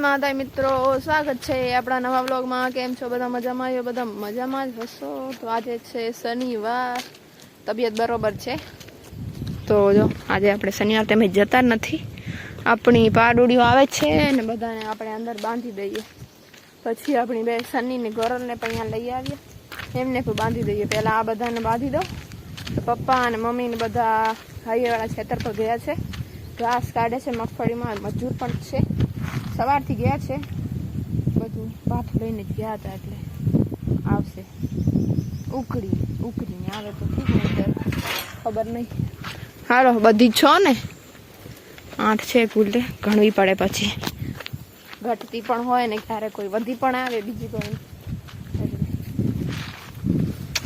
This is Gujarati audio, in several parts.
માતા મિત્રો, સ્વાગત છે આપણા નવા વ્લોગમાં. કેમ છો? બધા મજામાં? આવ્યો બધા મજામાં જ હશો? તો આજે છે શનિવાર. તબિયત બરોબર છે? તો જો, આજે આપણે શનિવાર તમે જતા નથી. આપણી પાડુડીઓ આવે છે ને બધાને આપણે અંદર બાંધી દઈએ. પછી આપણી બે શનિની ગોરલને પણ અહીંયા લઈ આવીએ. એમને પણ બાંધી દઈએ. પહેલાં આ બધાને બાંધી દો પપ્પા અને મમ્મીને બધા હાઈવેવાળા ખેતર પર ગયા છે. ઘાસ કાઢે છે, મગફળીમાં. મજૂર પણ છે. સવારથી ગયા છે. બધું પાઠ લઈને જ ગયા હતા એટલે આવશે. ઉકળી ઉકળીને આવે તો ઠીક નહીં ખબર નહીં. હાલો બધી છો ને? આઠ છે કુલે ગણવી પડે પછી. ઘટતી પણ હોય ને ક્યારે કોઈ વધી પણ આવે બીજી કોઈ.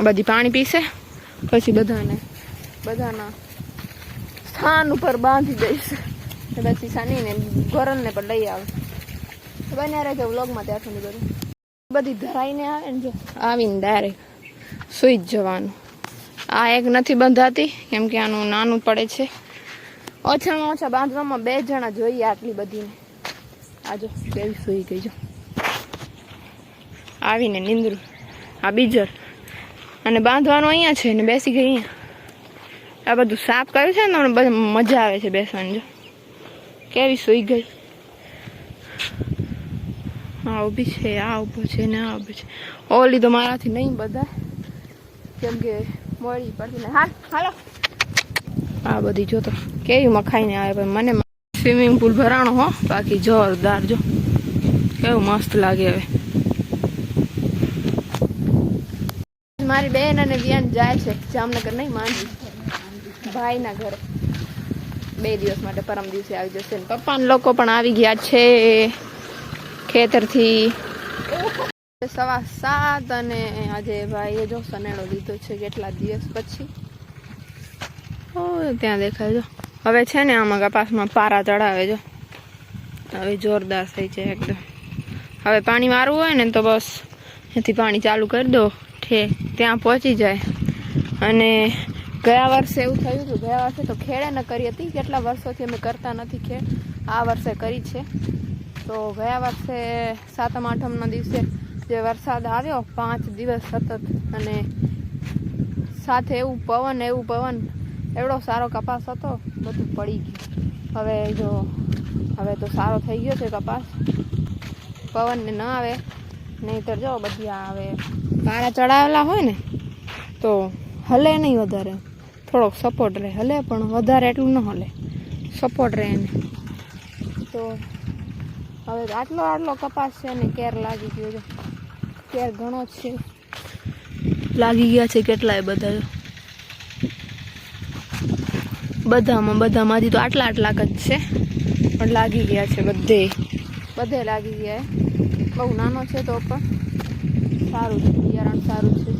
બધી પાણી પીશે? પછી બધાને? બધાના સ્થાન ઉપર બાંધી દઈશ. પછી સાનીને ગોરલને પણ લઈ આવે. બન્યા રહે વ્લોગમાં ત્યાં સુધી બધું. બધી ધરાઈને આવે ને જો. આવીને ડાયરેક્ટ સુઈ જ જવાનું. આ એક નથી બંધાતી, કેમ કે આનું નાનું પડે છે. ઓછામાં ઓછા બાંધવામાં બે જણા જોઈએ આટલી બધીને. આજો કેવી સુઈ ગઈ જો. આવીને નિંદરું. આ બીજર. અને બાંધવાનું અહીંયા છે ને બેસી ગઈ અહીંયા. આ બધું સાફ કર્યું છે ને તમને બધું મજા આવે છે બેસવાની જો. કેવી સુઈ ગઈ. આ ઊભી છે આ ઊભો છે ને આ ઊભો છે. ઓલી તો મારાથી નહીં બધા. કેમ કે મોડી પડતી હા હાલો આ બધી જો તો કેવી મખાઈને આવે પણ મને સ્વિમિંગ પુલ ભરાણો હો. બાકી જોરદાર જો. કેવું મસ્ત લાગે હવે. મારી બેન અને વિયાન જાય છે જામનગર નહીં માનજી ભાઈના ઘરે. બે દિવસ માટે પરમ દિવસે આવી જશે પપ્પાના લોકો પણ આવી ગયા છે. ખેતરથી. સવા સાત અને આજે ભાઈએ જો સનેડો લીધો છે કેટલા દિવસ પછી. ઓ ત્યાં દેખાય જો. હવે છે ને આમાં કપાસમાં પારા ચડાવે જો. હવે જોરદાર થઈ છે એકદમ. હવે પાણી મારવું હોય ને તો બસ એથી પાણી ચાલુ કરી દો. ઠે, ત્યાં પહોંચી જાય. અને ગયા વર્ષે એવું થયું હતું, ગયા વર્ષે તો ખેડે ન કરી હતી. કેટલા વર્ષોથી અમે કરતા નથી ખેડ. આ વર્ષે કરી છે. તો ગયા વર્ષે સાતમ, આઠમના દિવસે જે વરસાદ આવ્યો, પાંચ દિવસ સતત અને સાથે એવું પવન એવું પવન, એવડો સારો કપાસ હતો, બધું પડી ગયું. હવે જો, હવે તો સારો થઈ ગયો છે કપાસ. પવનને ન આવે, નહીંતર જો બધી આ હવે પારા ચડાવેલા હોય ને, તો હલે નહીં વધારે. થોડોક સપોર્ટ રહે. હલે પણ વધારે એટલું ન હલે. સપોર્ટ રહે એને. તો હવે આટલો આટલો કપાસ છે ને કેર લાગી ગયો છે. કેર ઘણો જ છે. લાગી ગયા છે કેટલાય બધા. બધામાં બધામાંથી તો આટલા આટલા જ છે. પણ લાગી ગયા છે બધે. બધે લાગી ગયા બહુ નાનો છે તો પણ. સારું છે બિયારણ સારું છે.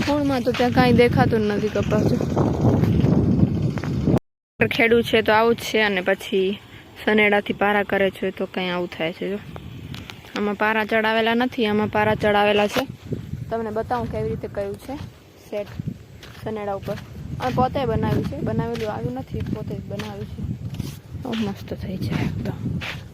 ફૂલમાં તો ત્યાં કાંઈ દેખાતું જ નથી કપાસ ખેડૂત છે તો આવું જ છે અને પછી સનેડાથી પારા કરે છે, તો કંઈ આવું થાય છે, જો. આમાં પારા ચડાવેલા નથી, આમાં પારા ચડાવેલા છે. તમને બતાવું કેવી રીતે કયું છે સેટ સનેડા ઉપર. અને પોતે બનાવ્યું છે, બનાવેલું આવ્યું નથી, પોતે જ બનાવ્યું છે. મસ્ત થઈ છે એકદમ.